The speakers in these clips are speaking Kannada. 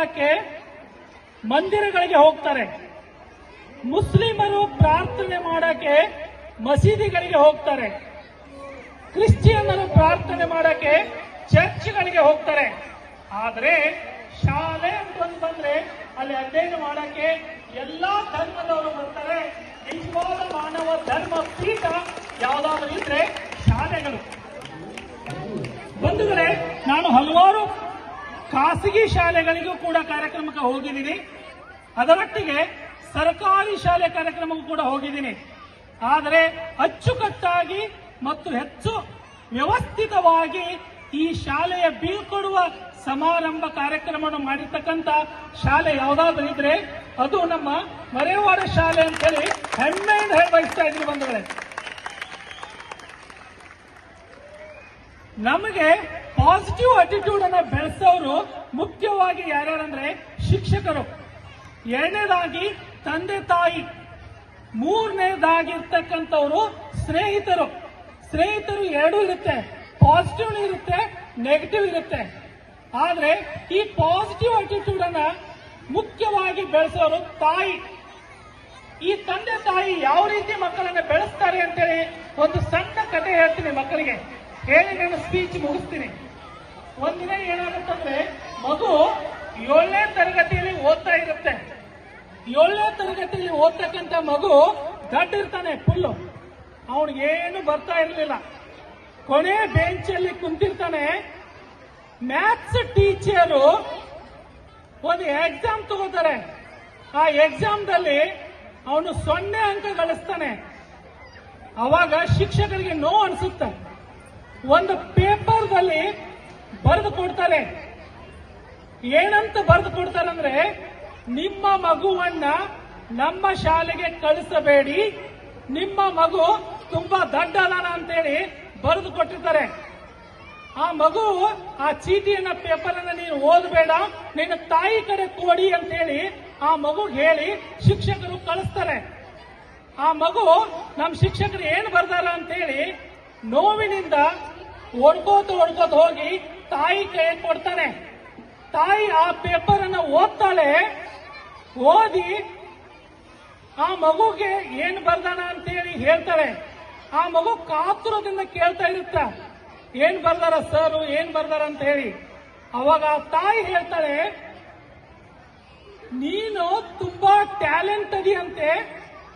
ಮಾಡಕ್ಕೆ ಮಂದಿರಗಳಿಗೆ ಹೋಗ್ತಾರೆ. ಮುಸ್ಲಿಮರು ಪ್ರಾರ್ಥನೆ ಮಾಡಕ್ಕೆ ಮಸೀದಿಗಳಿಗೆ ಹೋಗ್ತಾರೆ. ಕ್ರಿಶ್ಚಿಯನ್ನರು ಪ್ರಾರ್ಥನೆ ಮಾಡಕ್ಕೆ ಚರ್ಚ್ಗಳಿಗೆ ಹೋಗ್ತಾರೆ. ಆದರೆ ಶಾಲೆ ಅಂತ ಬಂದ್ರೆ ಅಲ್ಲಿ ಅಧ್ಯಯನ ಮಾಡಕ್ಕೆ ಎಲ್ಲಾ ಧರ್ಮದವರು ಬರ್ತಾರೆ. ನಿಜವಾದ ಮಾನವ ಧರ್ಮ ಪೀಠ ಯಾವ್ದಾದ್ರು ಇದ್ರೆ ಶಾಲೆಗಳು. ಬಂಧುಗಳೇ, ನಾನು ಹಲವಾರು ಖಾಸಗಿ ಶಾಲೆಗಳಿಗೂ ಕೂಡ ಕಾರ್ಯಕ್ರಮಕ್ಕೆ ಹೋಗಿದ್ದೀನಿ. ಅದರೊಟ್ಟಿಗೆ ಸರ್ಕಾರಿ ಶಾಲೆ ಕಾರ್ಯಕ್ರಮಕ್ಕೂ ಕೂಡ ಹೋಗಿದ್ದೀನಿ. ಆದರೆ ಅಚ್ಚುಕಟ್ಟಾಗಿ ಮತ್ತು ಹೆಚ್ಚು ವ್ಯವಸ್ಥಿತವಾಗಿ ಈ ಶಾಲೆಯ ಬೀಳ್ಕೊಡುವ ಸಮಾರಂಭ ಕಾರ್ಯಕ್ರಮವನ್ನು ಮಾಡಿರ್ತಕ್ಕಂಥ ಶಾಲೆ ಯಾವುದಾದ್ರೂ ಇದ್ರೆ ಅದು ನಮ್ಮ ಮರೆವಾಡ ಶಾಲೆ ಅಂತೇಳಿ ಹೆಮ್ಮೆಯಿಂದ ಹೇಳಿ ಬಯಸ್ತಾ ಇದ್ದೀನಿ ಬಂಧುಗಳೇ. ನಮಗೆ ಪಾಸಿಟಿವ್ ಅಟಿಟ್ಯೂಡ್ ಅನ್ನ ಬೆಳೆಸೋರು ಮುಖ್ಯವಾಗಿ ಯಾರ್ಯಾರಂದ್ರೆ ಶಿಕ್ಷಕರು. ಎರಡನೇದಾಗಿ ತಂದೆ ತಾಯಿ. ಮೂರನೇದಾಗಿರ್ತಕ್ಕಂಥವ್ರು ಸ್ನೇಹಿತರು. ಸ್ನೇಹಿತರು ಎರಡೂ ಇರುತ್ತೆ. ಪಾಸಿಟಿವ್ ಇರುತ್ತೆ ನೆಗೆಟಿವ್ ಇರುತ್ತೆ. ಆದ್ರೆ ಈ ಪಾಸಿಟಿವ್ ಅಟಿಟ್ಯೂಡ್ ಅನ್ನ ಮುಖ್ಯವಾಗಿ ಬೆಳೆಸೋರು ತಾಯಿ. ಈ ತಂದೆ ತಾಯಿ ಯಾವ ರೀತಿ ಮಕ್ಕಳನ್ನ ಬೆಳೆಸ್ತಾರೆ ಅಂತೇಳಿ ಒಂದು ಸಣ್ಣ ಕಥೆ ಹೇಳ್ತೀನಿ ಮಕ್ಕಳಿಗೆ. ಹೇಳಿ ನನ್ನ ಸ್ಪೀಚ್ ಮುಗಿಸ್ತೀನಿ. ಒಂದಿನ ಏನಾಗುತ್ತಂದ್ರೆ ಮಗು ಏಳನೇ ತರಗತಿಯಲ್ಲಿ ಓದ್ತಾ ಇರುತ್ತೆ. ಏಳನೇ ತರಗತಿಯಲ್ಲಿ ಓದ್ತಕ್ಕಂತ ಮಗು ಇರ್ತಾನೆ ಫುಲ್ಲು ಏನು ಬರ್ತಾ ಇರಲಿಲ್ಲ. ಕೊನೆ ಬೆಂಚಲ್ಲಿ ಕುಂತಿರ್ತಾನೆ. ಮ್ಯಾಥ್ಸ್ ಟೀಚರು ಒಂದು ಎಕ್ಸಾಮ್ ತಗೋತಾರೆ. ಆ ಎಕ್ಸಾಮ್ದಲ್ಲಿ ಅವನು ಸೊನ್ನೆ ಅಂಕ ಗಳಿಸ್ತಾನೆ. ಅವಾಗ ಶಿಕ್ಷಕರಿಗೆ ನೋವು ಅನಿಸುತ್ತೆ. ಒಂದು ಪೇಪರ್ದಲ್ಲಿ ಬರೆದು ಕೊಡ್ತಾರೆ. ಏನಂತ ಬರೆದು ಕೊಡ್ತಾರಂದ್ರೆ, ನಿಮ್ಮ ಮಗುವನ್ನ ನಮ್ಮ ಶಾಲೆಗೆ ಕಳಿಸಬೇಡಿ, ನಿಮ್ಮ ಮಗು ತುಂಬಾ ದಡ್ಡ ಅಂತೇಳಿ ಬರೆದು ಕೊಟ್ಟಿರ್ತಾರೆ. ಆ ಮಗು ಆ ಚೀಟಿಯನ್ನ ಪೇಪರ್ ಅನ್ನ ನೀನು ಓದಬೇಡ, ನಿನ್ನ ತಾಯಿ ಕಡೆ ಕೊಡಿ ಅಂತೇಳಿ ಆ ಮಗು ಹೇಳಿ ಶಿಕ್ಷಕರು ಕಳಿಸ್ತಾರೆ. ಆ ಮಗು ನಮ್ಮ ಶಿಕ್ಷಕರು ಏನ್ ಬರ್ದಾರ ಅಂತೇಳಿ ನೋವಿನಿಂದ ಒಡ್ಕೋತ ಒಡ್ಕೋತ ಹೋಗಿ ತಾಯಿ ಕೈ ಕೊಡ್ತಾನೆ. ತಾಯಿ ಆ ಪೇಪರ್ ಅನ್ನ ಓದ್ತಾಳೆ. ಓದಿ ಆ ಮಗುಗೆ ಏನ್ ಬರ್ದಾನ ಅಂತೇಳಿ ಹೇಳ್ತಾಳೆ. ಆ ಮಗು ಕಾತುರದಿಂದ ಕೇಳ್ತಾ ಇರುತ್ತ. ಏನ್ ಬರ್ದಾರ ಸರ್ ಏನ್ ಬರ್ದಾರ ಅಂತ ಹೇಳಿ. ಅವಾಗ ಆ ತಾಯಿ ಹೇಳ್ತಾಳೆ, ನೀನು ತುಂಬಾ ಟ್ಯಾಲೆಂಟ್ ಅದೆಯಂತೆ.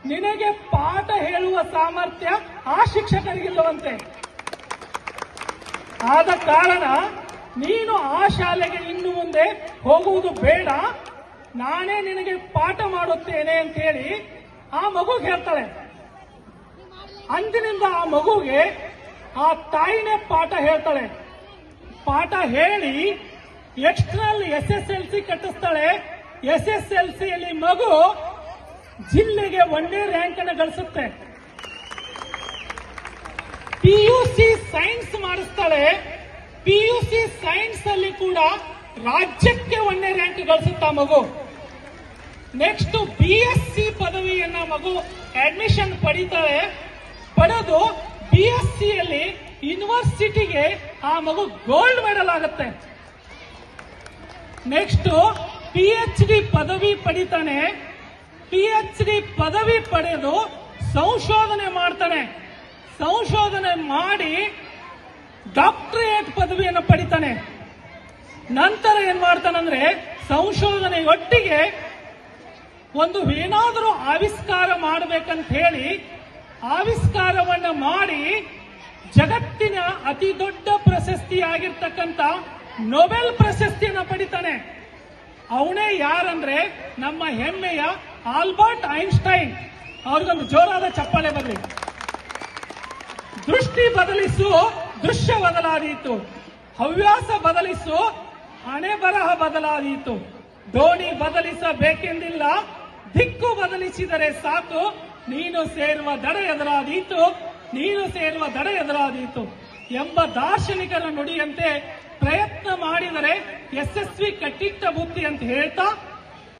ನಿನಗೆ ಪಾಠ ಹೇಳುವ ಸಾಮರ್ಥ್ಯ ಆ ಶಿಕ್ಷಕರಿಗಿಲ್ಲವಂತೆ. ಆದ ಕಾರಣ ನೀನು ಆ ಶಾಲೆಗೆ ಇನ್ನು ಮುಂದೆ ಹೋಗುವುದು ಬೇಡ. ನಾನೇ ನಿನಗೆ ಪಾಠ ಮಾಡುತ್ತೇನೆ ಅಂತ ಹೇಳಿ ಆ ಮಗು ಹೇಳ್ತಾಳೆ. ಅಂದಿನಿಂದ ಆ ಮಗುಗೆ ಆ ತಾಯಿನೇ ಪಾಠ ಹೇಳ್ತಾಳೆ. ಪಾಠ ಹೇಳಿ ಎಕ್ಸ್ಟ್ರಲ್ ಎಸ್ ಎಸ್ ಎಲ್ ಸಿ ಕಟ್ಟಿಸ್ತಾಳೆ. ಎಸ್ ಎಸ್ ಎಲ್ ಸಿಯಲ್ಲಿ ಮಗು ಜಿಲ್ಲೆಗೆ ಒಂದೇ ರ್ಯಾಂಕ್ ಅನ್ನು ಗಳಿಸುತ್ತೆ. ಪಿಯುಸಿ ಸೈನ್ಸ್ ಮಾಡಿಸ್ತಾಳೆ. ಪಿಯುಸಿ ಸೈನ್ಸ್ ಅಲ್ಲಿ ಕೂಡ ರಾಜ್ಯಕ್ಕೆ ಒಂದೇ ರ್ಯಾಂಕ್ ಗಳಿಸುತ್ತಾ ಮಗು. ನೆಕ್ಸ್ಟ್ ಬಿ ಪದವಿಯನ್ನ ಮಗು ಅಡ್ಮಿಷನ್ ಪಡಿತಾಳೆ. ಪಡೆದು ಬಿ ಎಸ್ ಯೂನಿವರ್ಸಿಟಿಗೆ ಆ ಮಗು ಗೋಲ್ಡ್ ಮೆಡಲ್ ಆಗುತ್ತೆ. ನೆಕ್ಸ್ಟ್ ಪಿ ಎಚ್ ಡಿ ಪದವಿ ಪಡಿತಾನೆ. ಪಿ ಡಿ ಪದವಿ ಪಡೆದು ಸಂಶೋಧನೆ ಮಾಡ್ತಾನೆ. ಸಂಶೋಧನೆ ಮಾಡಿ ಡಾಕ್ಟರೇಟ್ ಪದವಿಯನ್ನು ಪಡಿತಾನೆ. ನಂತರ ಏನ್ ಮಾಡ್ತಾನಂದ್ರೆ ಸಂಶೋಧನೆಯೊಟ್ಟಿಗೆ ಒಂದು ಏನಾದರೂ ಆವಿಷ್ಕಾರ ಮಾಡಬೇಕಂತ ಹೇಳಿ ಆವಿಷ್ಕಾರವನ್ನ ಮಾಡಿ ಜಗತ್ತಿನ ಅತಿ ದೊಡ್ಡ ಪ್ರಶಸ್ತಿಯಾಗಿರ್ತಕ್ಕಂಥ ನೊಬೆಲ್ ಪ್ರಶಸ್ತಿಯನ್ನು ಪಡಿತಾನೆ. ಅವನೇ ಯಾರಂದ್ರೆ ನಮ್ಮ ಹೆಮ್ಮೆಯ ಆಲ್ಬರ್ಟ್ ಐನ್ಸ್ಟೈನ್ ಅವ್ರಿಗೊಂದು ಜೋರಾದ ಚಪ್ಪಾಳೆ ಬರಲಿ. ದೃಷ್ಟಿ ಬದಲಿಸು, ದೃಶ್ಯ ಬದಲಾದೀತು. ಹವ್ಯಾಸ ಬದಲಿಸು, ಹಣೆ ಬರಹ ಬದಲಾದೀತು. ದೋಣಿ ಬದಲಿಸಬೇಕೆಂದಿಲ್ಲ, ದಿಕ್ಕು ಬದಲಿಸಿದರೆ ಸಾಕು. ನೀನು ಸೇರುವ ದಡ ಎದುರಾದೀತು, ನೀನು ಸೇರುವ ದಡ ಎದುರಾದೀತು. ಎಂಬ ದಾರ್ಶನಿಕರ ನುಡಿಯಂತೆ ಪ್ರಯತ್ನ ಮಾಡಿದರೆ ಯಶಸ್ವಿ ಕಟ್ಟಿಟ್ಟ ಬುದ್ಧಿ ಅಂತ ಹೇಳ್ತಾ